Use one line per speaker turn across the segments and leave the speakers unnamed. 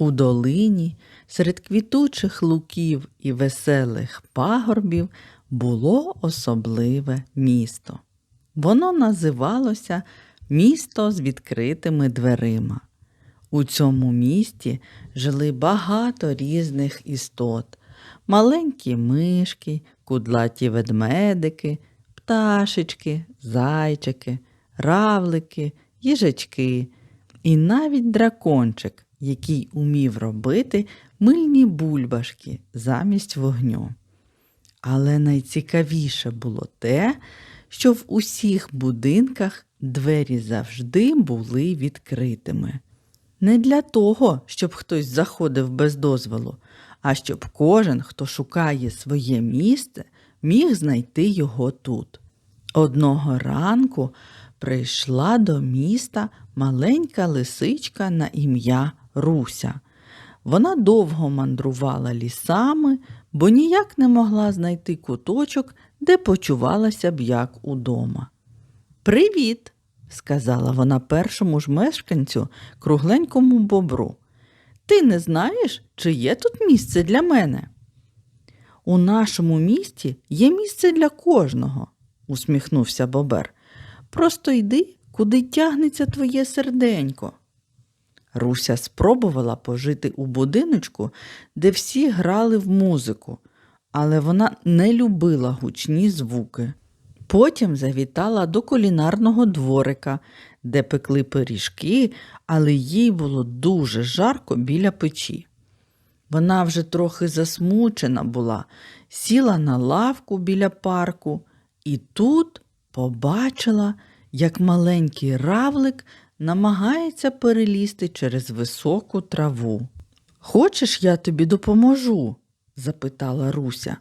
У долині, серед квітучих луків і веселих пагорбів, було особливе місто. Воно називалося Місто з відкритими дверима. У цьому місті жили багато різних істот: маленькі мишки, кудлаті ведмедики, пташечки, зайчики, равлики, їжачки і навіть дракончик, який умів робити мильні бульбашки замість вогню. Але найцікавіше було те, що в усіх будинках двері завжди були відкритими. Не для того, щоб хтось заходив без дозволу, а щоб кожен, хто шукає своє місце, міг знайти його тут. Одного ранку прийшла до міста маленька лисичка на ім'я Руся. Вона довго мандрувала лісами, бо ніяк не могла знайти куточок, де почувалася б як удома. Привіт, сказала вона першому ж мешканцю кругленькому бобру. Ти не знаєш, чи є тут місце для мене? У нашому місті є місце для кожного, усміхнувся бобер. Просто йди, куди тягнеться твоє серденько. Руся спробувала пожити у будиночку, де всі грали в музику, але вона не любила гучні звуки. Потім завітала до кулінарного дворика, де пекли пиріжки, але їй було дуже жарко біля печі. Вона вже трохи засмучена була, сіла на лавку біля парку і тут побачила, як маленький равлик намагається перелізти через високу траву. Хочеш, я тобі допоможу? запитала Руся.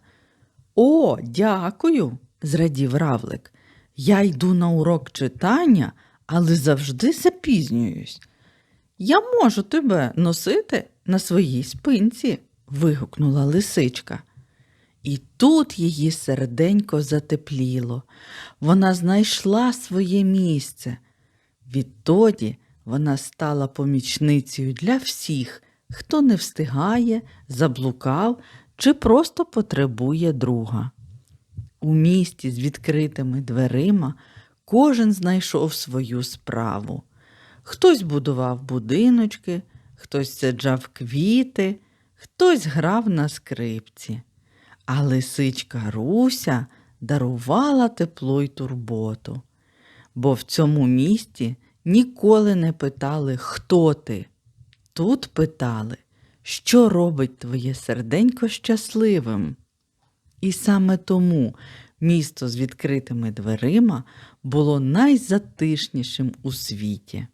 О, дякую, зрадів равлик. Я йду на урок читання, але завжди запізнююсь. Я можу тебе носити на своїй спинці, вигукнула лисичка. І тут її серденько затепліло. Вона знайшла своє місце. Відтоді вона стала помічницею для всіх, хто не встигає, заблукав чи просто потребує друга. У місті з відкритими дверима кожен знайшов свою справу. Хтось будував будиночки, хтось саджав квіти, хтось грав на скрипці. А лисичка Руся дарувала тепло й турботу, бо в цьому місті ніколи не питали, хто ти. Тут питали, що робить твоє серденько щасливим. І саме тому місто з відкритими дверима було найзатишнішим у світі.